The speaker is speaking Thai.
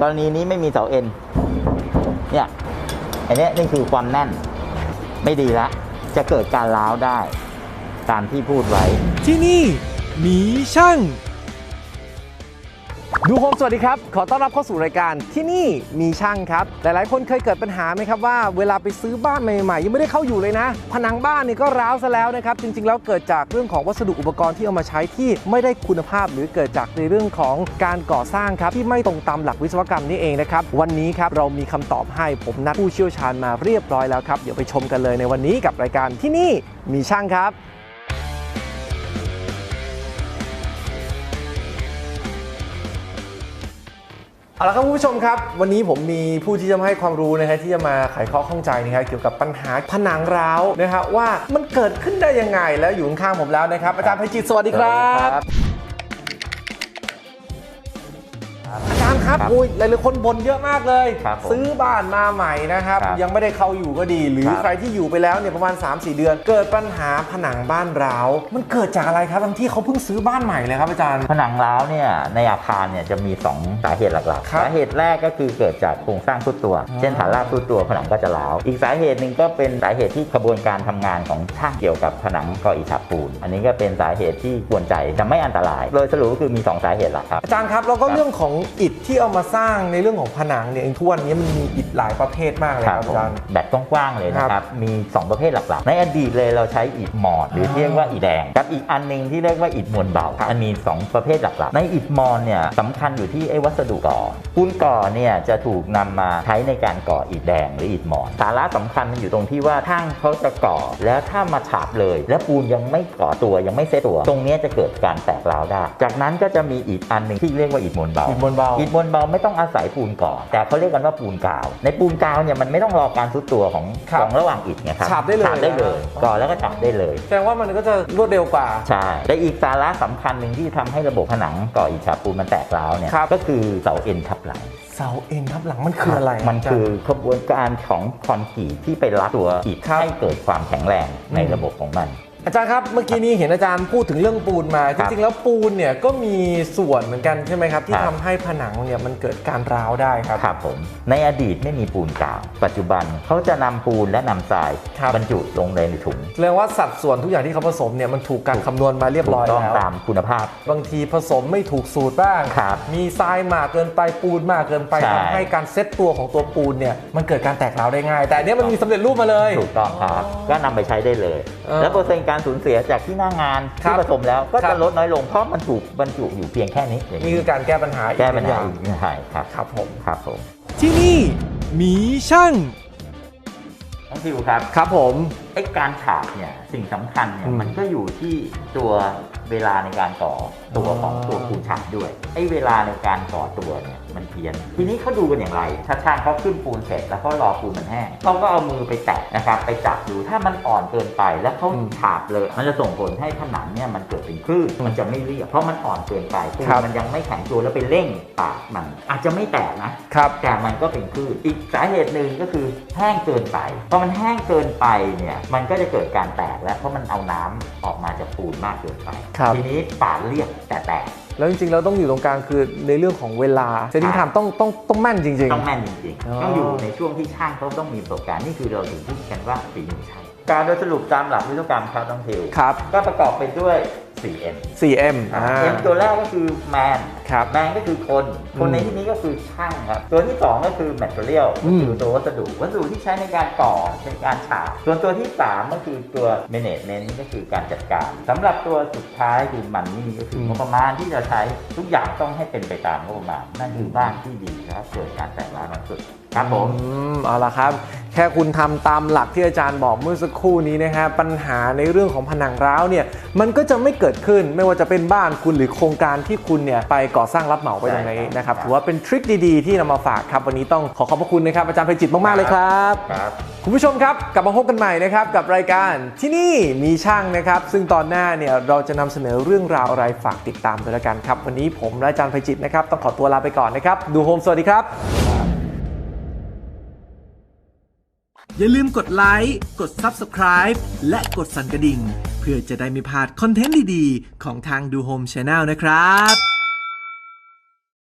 กรณีนี้ไม่มีเสาเอ็นเนี่ยอันนี้นี่คือความแน่นไม่ดีละจะเกิดการล้าวได้ตามที่พูดไว้ ที่นี่มีช่าง ดูโฮมสวัสดีครับ ขอต้อนรับเข้าสู่รายการที่นี่มีช่างครับ หลายๆ คนเคยเกิดปัญหาไหมครับว่าเวลาไปซื้อบ้านใหม่ๆ ยังไม่ได้เข้าอยู่เลยนะ ผนังบ้านนี่ก็ร้าวซะแล้วนะครับ จริงๆ แล้วเกิดจากเรื่องของวัสดุอุปกรณ์ที่เอามาใช้ที่ไม่ได้คุณภาพ หรือเกิดจากในเรื่องของการก่อสร้างครับที่ไม่ตรงตามหลักวิศวกรรมนี่เองนะครับ วันนี้ครับเรามีคำตอบให้ผมนัดผู้เชี่ยวชาญมาเรียบร้อยแล้วครับ เดี๋ยวไปชมกันเลยในวันนี้กับรายการที่นี่มีช่างครับ เอาละครับคุณผู้ชมครับ วันนี้ผมมีผู้ที่จะมาให้ความรู้นะฮะที่จะมาไขข้อข้องใจนะครับเกี่ยวกับปัญหาผนังร้าวนะครับว่ามันเกิดขึ้นได้ยังไงแล้วอยู่ข้างผมแล้วนะครับอาจารย์ภัยจิตสวัสดีครับ อาจารย์ครับครับอุ้ยหลายๆคนบ่นเยอะมากเลย ครับผมซื้อบ้านมาใหม่นะครับ ครับยังไม่ได้เข้าอยู่ก็ดี หรือครับ ใครที่อยู่ไปแล้วเนี่ยประมาณ 3-4 เดือน เกิดปัญหาผนังบ้านร้าวมันเกิดจากอะไรครับทั้งที่เขาเพิ่งซื้อบ้านใหม่เลยครับอาจารย์ ผนังร้าวเนี่ยในอาคารเนี่ยจะมี 2 สาเหตุหลักครับๆสาเหตุแรกก็คือเกิดจากโครงสร้างทุดตัวอ๋อเช่นฐานรากทุดตัวผนังก็จะร้าว อีกสาเหตุหนึ่งก็เป็นสาเหตุที่กระบวนการทำงานของช่างเกี่ยวกับผนังก่ออิฐฉาบปูน อันนี้ก็เป็นสาเหตุที่กวนใจจะไม่อันตราย โดยสรุปก็คือมี 2 สาเหตุหลักครับ อาจารย์ครับแล้วก็ครับ เรื่องของอิฐที่เอามาสร้างในเรื่องของผนังเนี่ยเองทุกวันนี้มันมีอิฐหลายประเภทมากเลยครับผมอาจารย์แบบกว้างๆเลยนะครับ มี 2 ประเภทหลักๆ ในอดีตเลยเราใช้อิฐมอดหรือที่เรียกว่าอิฐแดงกับอีกอันหนึงที่เรียกว่าอิฐมวลเบามันมี 2 ประเภทหลักๆ ในอิฐมอดเนี่ยสำคัญอยู่ที่ไอ้วัสดุก่อปูนก่อเนี่ยจะถูกนำมาใช้ในการก่ออิฐแดงหรืออิฐมอดสาระสำคัญมันอยู่ตรงที่ว่าช่างเขาจะก่อ แล้วถ้ามาฉาบเลย แล้วปูนยังไม่ก่อตัวยังไม่เซตตัว ตรงเนี้ยจะเกิดการแตกร้าวได้ จากนั้นก็จะมีอีกอันหนึ่งที่เรียกว่าอิฐมวลเบาอิฐมวลเบาอิฐมวลเบาไม่ต้องอาศัยปูนก่อ แต่เขาเรียกกันว่าปูนกาว ในปูนกาวเนี่ยมันไม่ต้องรอการซุดตัวของครับของระหว่างอิฐไงครับฉาบได้เลยฉาบได้เลยนะ ก่อแล้วก็ฉาบได้เลย แสดงว่ามันก็จะรวดเร็วกว่า ใช่แต่อีกสาระสำคัญหนึ่งที่ทำให้ระบบผนังก่ออิฐฉาบปูนมันแตกร้าวเนี่ยครับ ก็คือเสาเอ็นทับหลัง เสาเอ็นทับหลังมันคืออะไรมันคือขบวนการของคอนกรีตที่ไปรัดตัวอิฐครับให้เกิดความแข็งแรงในอืมระบบของมัน อาจารย์ครับเมื่อกี้นี้เห็นอาจารย์พูดถึงเรื่องปูนมาคจรับริงๆ แล้วปูนเนี่ยก็มีส่วนเหมือนกันใช่ไหมครับ ที่ครับทำให้ผนังเนี่ยมันเกิดการร้าวได้ครับครับผมในอดีตไม่มีปูนกาว ปัจจุบันเขาจะนำปูนและนำทรายครับบรรจุลงในถุงเรียกว่าสัดส่วนทุกอย่างที่เขาผสมเนี่ยมันถูกการคำนวณมาเรียบร้อยถูกต้องแล้วตามคุณภาพ บางทีผสมไม่ถูกสูตรบ้างครับมีทรายมากเกินไปปูนมากเกินไปใช่ทำให้การเซตตัวของตัวปูนเนี่ยมันเกิดการแตกร้าวได้ง่าย แต่อันเนี้ยมันมีสำเร็จรูปมาเลยถูกต้องครับก็นำไปใช้ได้เลยเออแล้วเปอร์เซ็นต์การสูญเสียจากที่หน้างานครัที่บผสมแล้วก็ครัจะบลดน้อยลงเพราะมันถูกบรรจุอยู่เพียงแค่นี้อย่างนี่นี้คือการแก้ปัญหาอีแก้ปัญหหานึ่งอีกใช่ครับครับผมครับผมที่นี่มีช่างน้องฟิวครับครับผม ไอ้การฉาบเนี่ยสิ่งสำคัญเนี่ยอืมมันก็อยู่ที่ตัวเวลาในการก่อตัวของอ๋อตัวปูนฉาบด้วยไอ้เวลาในการก่อตัวเนี่ยมันเพี้ยน ทีนี้เขาดูกันอย่างไร ถ้าช่างเขาขึ้นปูนเสร็จแล้วเขารอปูนมันแห้งเขาก็เอามือไปแตะนะครับไปจับดูถ้ามันอ่อนเกินไปแล้วเขาฉาบเลย มันจะส่งผลให้ผนังเนี่ยมันเกิดเป็นคลื่นมันจะไม่เรียบเพราะมันอ่อนเกินไปปูนครับมันยังไม่แข็งตัวแล้วไปเร่งปากมันอาจจะไม่แตกนะครับแต่มันก็เป็นคลื่นอีกสาเหตุหนึ่งก็คือแห้งเกินไปพอมันแห้งเกินไปเนี่ยมันก็จะเกิดการแตกแล้วเพราะมันเอาน้ำออกมาจากปูนมากเกินไปครับทีนี้ปาดเรียบแต่แตกแล้วจริงๆเราต้องอยู่ตรงกลางคือในเรื่องของเวลาเซตติ้งไทม์ต้องต้องต้องแม่นจริงต้องแม่นจริงอ๋อๆต้องอยู่ในช่วงที่ช่างเขาต้องมีประสบการณ์นี่คือเราถึงพูดกันว่าฝีมือช่างการโดยสรุปตามหลักวิศวกรรมครับต้องทิวๆครับก็ประกอบไปด้วย 4M 4M อ่า M ตัวแรกก็คือแมนครับ แมนก็คือคน คนอืมในที่นี้ก็คือช่างครับ ตัวที่ 2 ก็คือ material อืก็ม คือตัววัสดุ วัสดุที่ใช้ในการก่อในการฉาบส่วนตัวที่ 3 ก็คือตัว management ก็คือการจัดการสำหรับตัวสุดท้ายคือมันนี่ก็คือมงบประมาณที่จะใช้ทุกอย่างต้องให้เป็นไปตามงบประมาณ นั่นคือบ้านที่ดีนะครับเกิดการแตกร้าวน้อยสุด ครับผมอืมเอาละครับ แค่คุณทำตามหลักที่อาจารย์บอกเมื่อสักครู่นี้นะฮะปัญหาในเรื่องของผนังร้าวเนี่ยมันก็จะไม่เกิดขึ้นไม่ว่าจะเป็นบ้านคุณหรือโครงการที่คุณเนี่ยไปก่อสร้างรับเหมาไปตรงนี้นะครับใช่ครับถือว่าเป็นทริคดีๆ ที่นำมาฝากครับวันนี้ต้องขอขอบพระคุณนะครับอาจารย์ไพจิตรมากๆเลยครับครับคุณผู้ชมครับกลับมาพบกันใหม่นะครับกับรายการที่นี่มีช่างนะครับ ซึ่งตอนหน้าเนี่ยเราจะนำเสนอเรื่องราวอะไรฝากติดตามด้วยละกันครับ วันนี้ผมและอาจารย์ไพจิตรนะครับต้องขอตัวลาไปก่อนนะครับ ดูโฮมสวัสดีครับ อย่าลืมกดไลค์ กด Subscribe และกดสั่นกระดิ่ง เพื่อจะได้ไม่พลาดคอนเทนต์ดีๆ ของทางดูโฮมช n แนลนะครับ